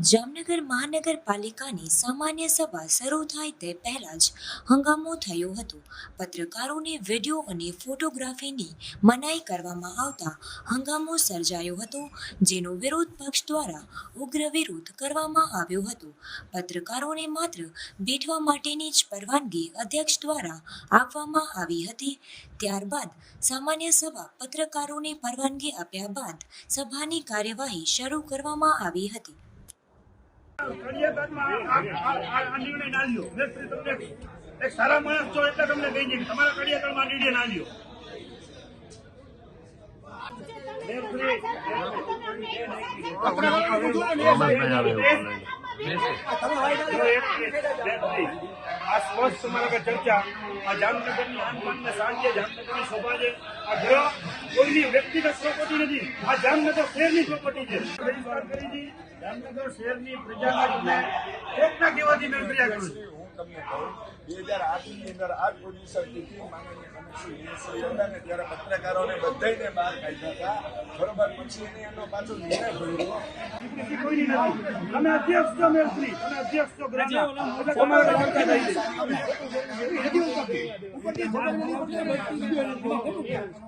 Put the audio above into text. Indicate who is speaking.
Speaker 1: જામનગર મહાનગરપાલિકાની સામાન્ય સભા શરૂ થાય તે પહેલાં જ હંગામો થયો હતો. પત્રકારોને વીડિયો અને ફોટોગ્રાફીની મનાઈ કરવામાં આવતા હંગામો સર્જાયો હતો, જેનો વિરોધ પક્ષ દ્વારા ઉગ્ર વિરોધ કરવામાં આવ્યો હતો. પત્રકારોને માત્ર બેઠવા માટેની જ પરવાનગી અધ્યક્ષ દ્વારા આપવામાં આવી હતી. ત્યારબાદ સામાન્ય સભા પત્રકારોને પરવાનગી આપ્યા બાદ સભાની કાર્યવાહી શરૂ કરવામાં આવી હતી
Speaker 2: કડિયાબાદમાં આ- આ- આ- આ નિર્ણય ના લ્યો. તમને એક સારા માણસ છો એટલે તમને કહી દઈએ તમારા કડિયાકાળમાં નિર્ણય ના લ્યો. મેં આ સ્પષ્ટ તમારા ચર્ચા આ જામનગરની આનબાનને સાંજે જામનગરની શોભા છે. આ ગ્રહ કોઈની વ્યક્તિગત પ્રોપર્ટી નથી. આ જામનગર શહેરની પ્રોપર્ટી છે. મેં વાત કરી હતી, જામનગર શહેરની પ્રજાના કોકના કહેવાથી મેં ફરિયાદ કરું છું.
Speaker 3: હું તમને કહું બે હજાર આઠની અંદર આ જ પોઝિશન માનનીય ત્યારે બહાર કાઢ્યા હતા. બરોબર પછી એને એનો પાછો નિર્ણય ભર્યો
Speaker 2: તમે અધ્યક્ષ છો મેલશ્રી તમે અધ્યક્ષ છો. ગ્રામના